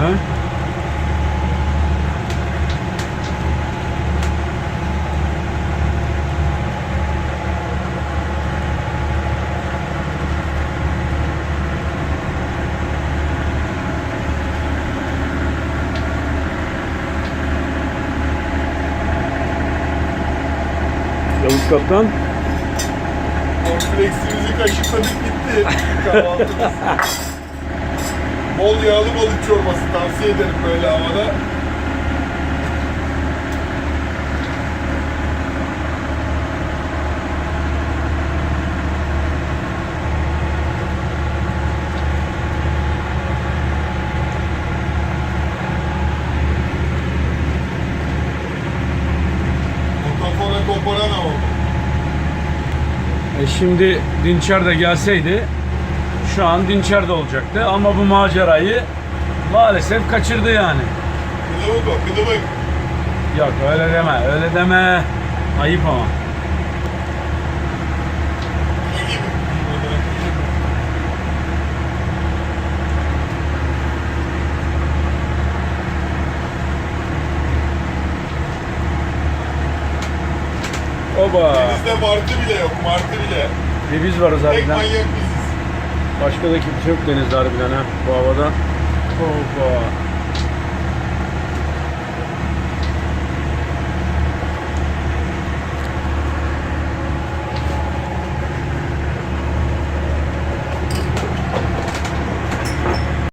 ya. Yavuz Kaptan. Kompleksimizi kaşıkladık gitti. Kahvaltımız. Bol yağlı balık çorbası tavsiye ederim böyle havada. E şimdi Dinçer de gelseydi şu an Dinçer de olacaktı ama bu macerayı maalesef kaçırdı yani. Kılıbık o kılıbık. Yok öyle deme öyle deme. Ayıp ama. Oba. Denizde martı bile yok, martı bile. Bir biz varız Tek harbiden. manyak biziz. Başka da kimse yok denizde harbiden ha bu havada. Oba.